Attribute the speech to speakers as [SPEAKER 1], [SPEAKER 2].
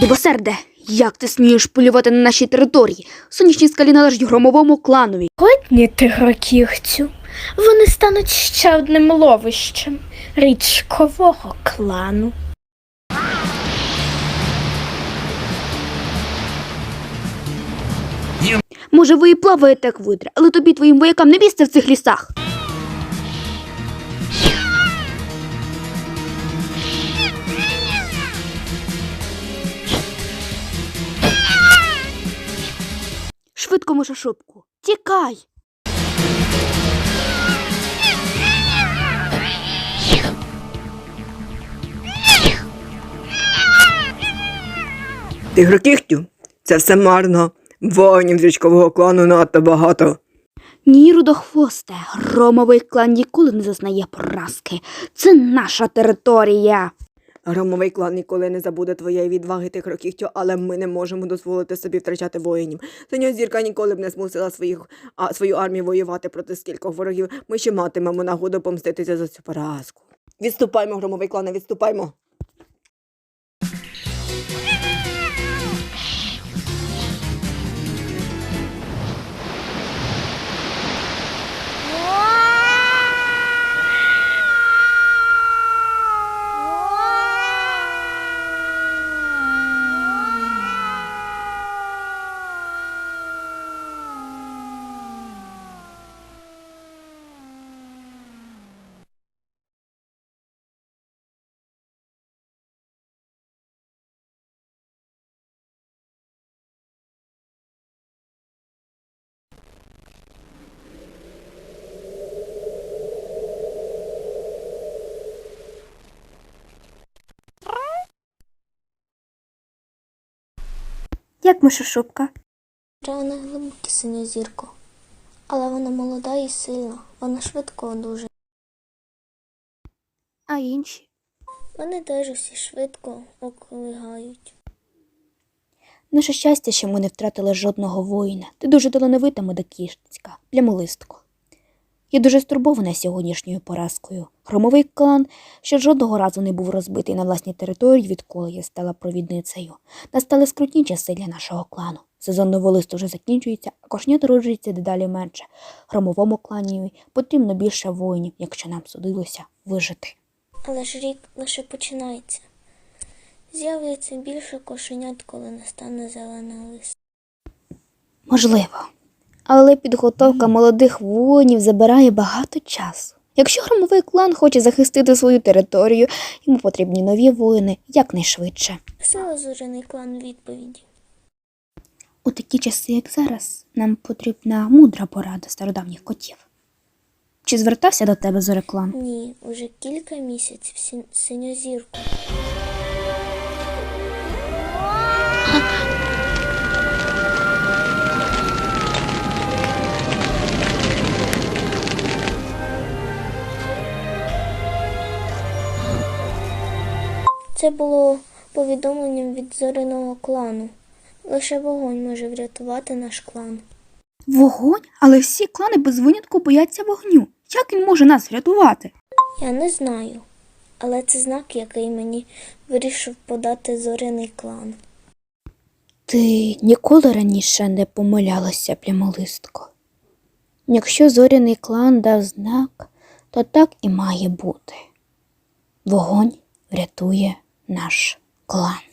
[SPEAKER 1] Дубосерде, як ти смієш полювати на нашій території? Сонячні скалі належать громовому кланові.
[SPEAKER 2] Сьогодні тигрокігцю вони стануть ще одним ловищем річкового клану.
[SPEAKER 1] Може, ви і плаваєте як видра, але тобі твоїм воякам не місце в цих лісах. Швидко, мишошубку, тікай.
[SPEAKER 3] Тигрокігтю, це все марно. Воїнів з річкового клану надто багато.
[SPEAKER 1] Ні, рудохвосте, громовий клан ніколи не зазнає поразки. Це наша територія.
[SPEAKER 3] Громовий клан ніколи не забуде твоєї відваги тигрокігтю, але ми не можемо дозволити собі втрачати воїнів. Синьо зірка ніколи б не змусила своїх, а, свою армію воювати проти скількох ворогів. Ми ще матимемо нагоду помститися за цю поразку. Відступаймо, громовий клане, відступаймо.
[SPEAKER 1] Як мишошубка?
[SPEAKER 4] Рана глибокі синя зірко, але вона молода і сильна, вона швидко одужає.
[SPEAKER 1] А інші?
[SPEAKER 4] Вони теж усі швидко околигають.
[SPEAKER 1] Наше щастя, що ми не втратили жодного воїна. Ти дуже талановита медокішницька, плямолистко. Я дуже стурбована сьогоднішньою поразкою. Громовий клан ще жодного разу не був розбитий на власній території, відколи я стала провідницею. Настали скрутні часи для нашого клану. Сезон новолисту вже закінчується, а кошнят народжується дедалі менше. Громовому клані потрібно більше воїнів, якщо нам судилося вижити.
[SPEAKER 4] Але ж рік лише починається. З'явиться більше кошенят, коли настане зелена лист.
[SPEAKER 1] Можливо. Але підготовка молодих воїнів забирає багато часу. Якщо громовий клан хоче захистити свою територію, йому потрібні нові воїни якнайшвидше.
[SPEAKER 4] Сила зоряний клан відповіді.
[SPEAKER 1] У такі часи, як зараз, нам потрібна мудра порада стародавніх котів. Чи звертався до тебе зореклан?
[SPEAKER 4] Ні, уже кілька місяців синьозірку. Це було повідомленням від зоряного клану. Лише вогонь може врятувати наш клан.
[SPEAKER 1] Вогонь, але всі клани без винятку бояться вогню. Як він може нас врятувати?
[SPEAKER 4] Я не знаю, але це знак, який мені вирішив подати зоряний клан.
[SPEAKER 1] Ти ніколи раніше не помилялася, плямолистко. Якщо зоряний клан дав знак, то так і має бути. Вогонь врятує наш клан.